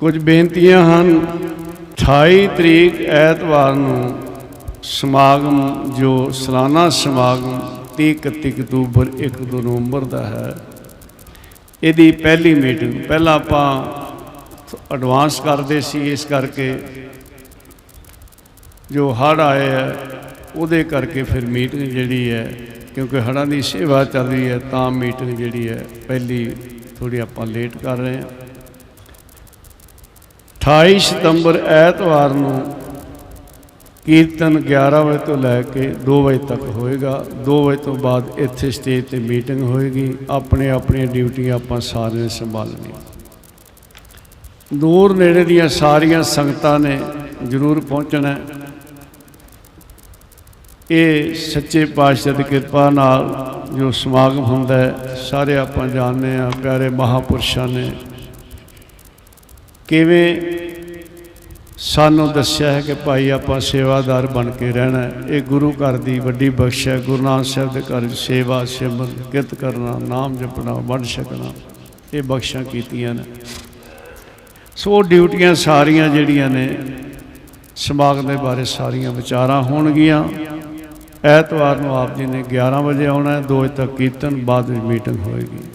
ਕੁਝ ਬੇਨਤੀਆਂ ਹਨ। 28 ਤਰੀਕ ਐਤਵਾਰ ਨੂੰ ਸਮਾਗਮ, ਜੋ ਸਾਲਾਨਾ ਸਮਾਗਮ 30 31 ਅਕਤੂਬਰ 1 ਦੋ ਨਵੰਬਰ ਦਾ ਹੈ, ਇਹਦੀ ਪਹਿਲੀ ਮੀਟਿੰਗ। ਪਹਿਲਾਂ ਆਪਾਂ ਐਡਵਾਂਸ ਕਰਦੇ ਸੀ ਇਸ ਕਰਕੇ, ਜੋ ਹੜ੍ਹ ਆਏ ਹੈ, ਉਹਦੇ ਕਰਕੇ ਫਿਰ ਮੀਟਿੰਗ ਜਿਹੜੀ ਹੈ, ਕਿਉਂਕਿ ਹੜ੍ਹਾਂ ਦੀ ਸੇਵਾ ਚੱਲ ਰਹੀ ਹੈ, ਤਾਂ ਮੀਟਿੰਗ ਜਿਹੜੀ ਹੈ, ਪਹਿਲੀ ਥੋੜੀ ਆਪਾਂ ਲੇਟ ਕਰ ਰਹੇ ਹਾਂ। 28 ਸਤੰਬਰ ਐਤਵਾਰ ਨੂੰ ਕੀਰਤਨ 11 ਵਜੇ ਤੋਂ ਲੈ ਕੇ 2 ਵਜੇ ਤੱਕ ਹੋਏਗਾ। 2 ਵਜੇ ਤੋਂ ਬਾਅਦ ਇੱਥੇ ਸਟੇਜ ਤੇ ਮੀਟਿੰਗ ਹੋਏਗੀ। ਆਪਣੇ ਆਪਣੀਆਂ ਡਿਊਟੀਆਂ ਆਪਾਂ ਸਾਰਿਆਂ ਨੇ ਸੰਭਾਲਣੀਆਂ ਦੂਰ ਨੇੜੇ ਦੀਆਂ ਸਾਰੀਆਂ ਸੰਗਤਾਂ ਨੇ ਜ਼ਰੂਰ ਪਹੁੰਚਣਾ। ਇਹ ਸੱਚੇ ਪਾਤਸ਼ਾਹ ਦੀ ਕਿਰਪਾ ਨਾਲ ਜੋ ਸਮਾਗਮ ਹੁੰਦਾ ਹੈ, ਸਾਰੇ ਆਪਾਂ ਜਾਣਦੇ ਆ ਪਿਆਰੇ ਮਹਾਪੁਰਸ਼ਾਂ ਨੇ। ਕਿਵੇਂ ਸਾਨੂੰ ਦੱਸਿਆ ਹੈ ਕਿ ਭਾਈ ਆਪਾਂ ਸੇਵਾਦਾਰ ਬਣ ਕੇ ਰਹਿਣਾ ਇਹ ਗੁਰੂ ਘਰ ਦੀ ਵੱਡੀ ਬਖਸ਼ ਹੈ। ਗੁਰੂ ਨਾਨਕ ਸਾਹਿਬ ਦੇ ਘਰ ਸੇਵਾ, ਸਿਮਰਨ, ਕਿਰਤ ਕਰਨਾ, ਨਾਮ ਜਪਣਾ, ਵੰਡ ਛਕਣਾ, ਇਹ ਬਖਸ਼ਾਂ ਕੀਤੀਆਂ ਨੇ। ਸੋ ਡਿਊਟੀਆਂ ਸਾਰੀਆਂ ਜਿਹੜੀਆਂ ਨੇ, ਸਮਾਗਮ ਦੇ ਬਾਰੇ ਸਾਰੀਆਂ ਵਿਚਾਰਾਂ ਹੋਣਗੀਆਂ। ਐਤਵਾਰ ਨੂੰ ਆਪ ਜੀ ਨੇ 11 ਵਜੇ ਆਉਣਾ ਹੈ। 2 ਵਜੇ ਤੱਕ ਕੀਰਤਨ, ਬਾਅਦ ਵਿੱਚ ਮੀਟਿੰਗ ਹੋਏਗੀ।